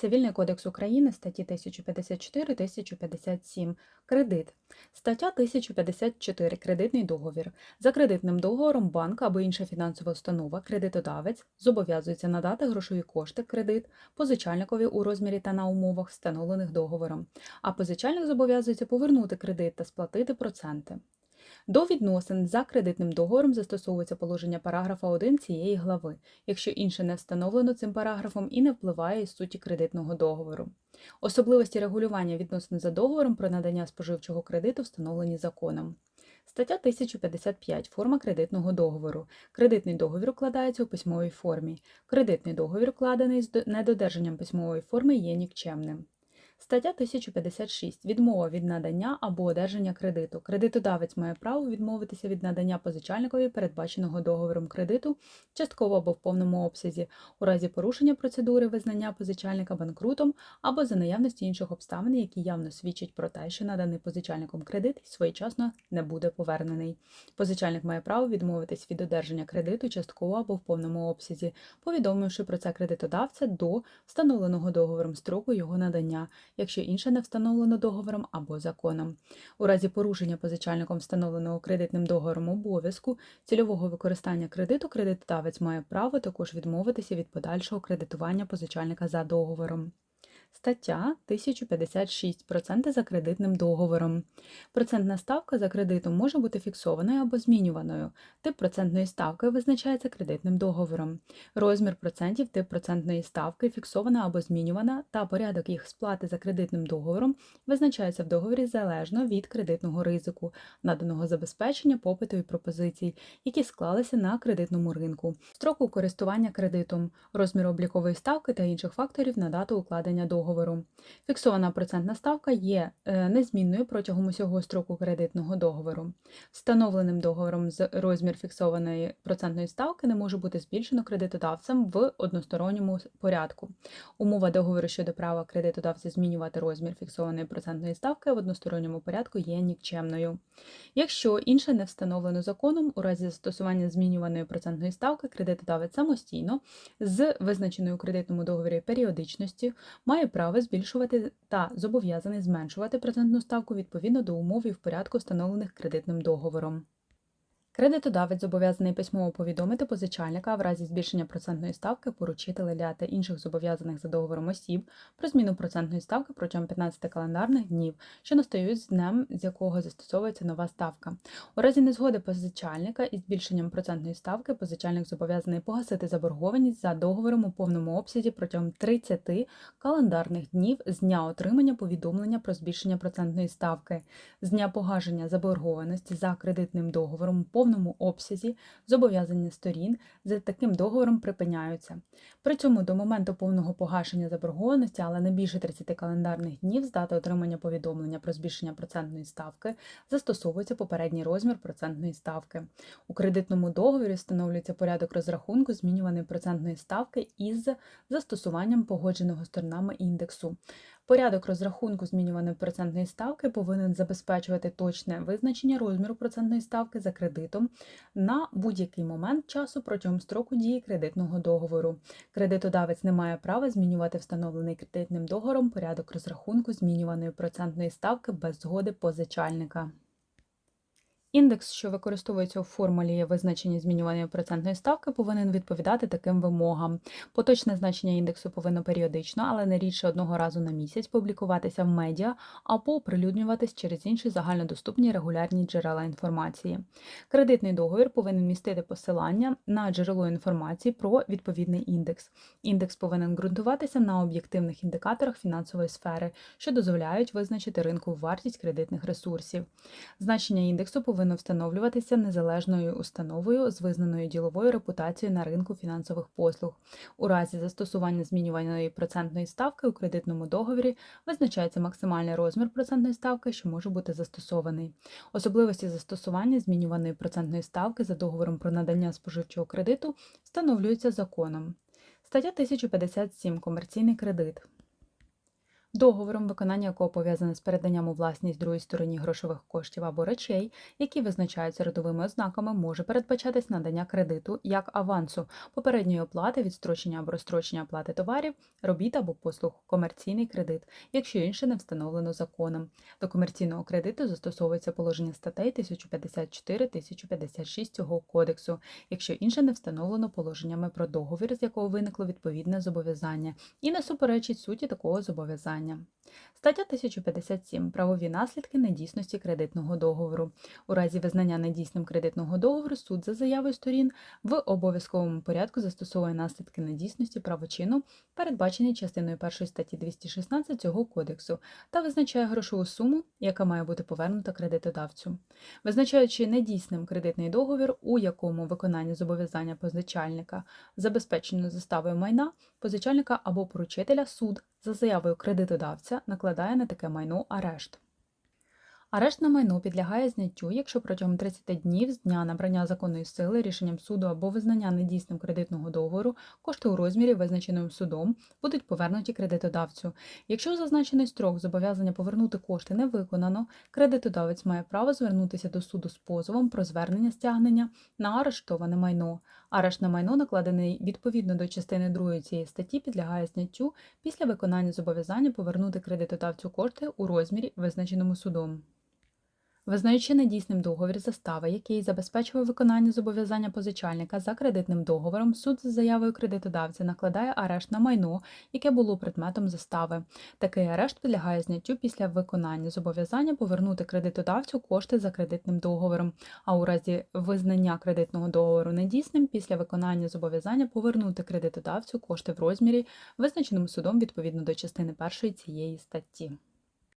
Цивільний кодекс України, статті 1054, 1057. Кредит. Стаття 1054. Кредитний договір. За кредитним договором банк або інша фінансова установа, кредитодавець зобов'язується надати грошові кошти, кредит позичальникові у розмірі та на умовах, встановлених договором, а позичальник зобов'язується повернути кредит та сплатити проценти. До відносин за кредитним договором застосовується положення параграфа 1 цієї глави, якщо інше не встановлено цим параграфом і не впливає із суті кредитного договору. Особливості регулювання відносин за договором про надання споживчого кредиту встановлені законом. Стаття 1055. Форма кредитного договору. Кредитний договір укладається у письмовій формі. Кредитний договір, укладений з недодержанням письмової форми, є нікчемним. Стаття 1056. Відмова від надання або одержання кредиту. Кредитодавець має право відмовитися від надання позичальникові передбаченого договором кредиту частково або в повному обсязі у разі порушення процедури визнання позичальника банкрутом або за наявності інших обставин, які явно свідчать про те, що наданий позичальником кредит своєчасно не буде повернений. Позичальник має право відмовитись від одержання кредиту частково або в повному обсязі, повідомивши про це кредитодавця до встановленого договором строку його надання, якщо інше не встановлено договором або законом. У разі порушення позичальником встановленого кредитним договором обов'язку цільового використання кредиту кредитодавець має право також відмовитися від подальшого кредитування позичальника за договором. Стаття 1056. Проценти за кредитним договором. Процентна ставка за кредитом може бути фіксованою або змінюваною. Тип процентної ставки визначається кредитним договором. Розмір процентів, тип процентної ставки фіксована або змінювана, та порядок їх сплати за кредитним договором визначається в договорі залежно від кредитного ризику, наданого забезпечення попиту і пропозицій, які склалися на кредитному ринку, строку користування кредитом, розміру облікової ставки та інших факторів на дату укладення договору. Фіксована процентна ставка є е, незмінною протягом усього строку кредитного договору. Встановленим договором з розмір фіксованої процентної ставки не може бути збільшено кредитодавцем в односторонньому порядку. Умова договору щодо права кредитодавця змінювати розмір фіксованої процентної ставки в односторонньому порядку є нікчемною. Якщо інше не встановлено законом, у разі застосування змінюваної процентної ставки кредитодавець самостійно з визначеною у кредитному договорі періодичністю має право збільшувати та зобов'язаний зменшувати процентну ставку відповідно до умов і в порядку, встановлених кредитним договором. Кредитодавець зобов'язаний письмово повідомити позичальника, в разі збільшення процентної ставки поручителя та інших зобов'язаних за договором осіб про зміну процентної ставки протягом 15 календарних днів, що настають з днем, з якого застосовується нова ставка. У разі незгоди позичальника із збільшенням процентної ставки позичальник зобов'язаний погасити заборгованість за договором у повному обсязі протягом 30 календарних днів з дня отримання повідомлення про збільшення процентної ставки, з дня погашення заборгованості за кредитним договором повному обсязі зобов'язання сторін за таким договором припиняються. При цьому до моменту повного погашення заборгованості, але не більше 30 календарних днів з дати отримання повідомлення про збільшення процентної ставки, застосовується попередній розмір процентної ставки. У кредитному договорі встановлюється порядок розрахунку змінюваної процентної ставки із застосуванням погодженого сторонами індексу. Порядок розрахунку змінюваної процентної ставки повинен забезпечувати точне визначення розміру процентної ставки за кредитом на будь-який момент часу протягом строку дії кредитного договору. Кредитодавець не має права змінювати встановлений кредитним договором порядок розрахунку змінюваної процентної ставки без згоди позичальника. Індекс, що використовується у формулі визначення змінюваної процентної ставки, повинен відповідати таким вимогам. Поточне значення індексу повинно періодично, але не рідше одного разу на місяць публікуватися в медіа або оприлюднюватись через інші загальнодоступні регулярні джерела інформації. Кредитний договір повинен містити посилання на джерело інформації про відповідний індекс. Індекс повинен ґрунтуватися на об'єктивних індикаторах фінансової сфери, що дозволяють визначити ринкову вартість кредитних ресурсів. Значення індексу повинно встановлюватися незалежною установою з визнаною діловою репутацією на ринку фінансових послуг. У разі застосування змінюваної процентної ставки у кредитному договорі визначається максимальний розмір процентної ставки, що може бути застосований. Особливості застосування змінюваної процентної ставки за договором про надання споживчого кредиту встановлюються законом. Стаття 1057. Комерційний кредит. Договором, виконання якого пов'язане з переданням у власність другій стороні грошових коштів або речей, які визначаються родовими ознаками, може передбачатись надання кредиту як авансу, попередньої оплати, відстрочення або розстрочення оплати товарів, робіт або послуг, комерційний кредит, якщо інше не встановлено законом. До комерційного кредиту застосовується положення статей 1054-1056 цього кодексу, якщо інше не встановлено положеннями про договір, з якого виникло відповідне зобов'язання, і не суперечить суті такого зобов'язання. Стаття 1057. Правові наслідки недійсності кредитного договору. У разі визнання недійсним кредитного договору суд за заявою сторін в обов'язковому порядку застосовує наслідки недійсності правочину, передбачені частиною 1 статті 216 цього кодексу, та визначає грошову суму, яка має бути повернута кредитодавцю. Визначаючи недійсним кредитний договір, у якому виконання зобов'язання позичальника забезпечено заставою майна, позичальника або поручителя суд за заявою кредитодавця накладає на таке майно арешт. Арешт на майно підлягає зняттю, якщо протягом 30 днів з дня набрання законної сили рішенням суду або визнання недійсним кредитного договору кошти у розмірі, визначеним судом, будуть повернуті кредитодавцю. Якщо у зазначений строк зобов'язання повернути кошти не виконано, кредитодавець має право звернутися до суду з позовом про звернення стягнення на арештоване майно. Арешт на майно, накладений відповідно до частини 2 цієї статті, підлягає зняттю після виконання зобов'язання повернути кредитодавцю кошти у розмірі, визначеному судом. Визнаючи недійсним договір застави, який забезпечує виконання зобов'язання позичальника за кредитним договором, суд за заявою кредитодавця накладає арешт на майно, яке було предметом застави. Такий арешт підлягає зняттю після виконання зобов'язання повернути кредитодавцю кошти за кредитним договором, а у разі визнання кредитного договору недійсним після виконання зобов'язання повернути кредитодавцю кошти в розмірі, визначеному судом відповідно до частини першої цієї статті.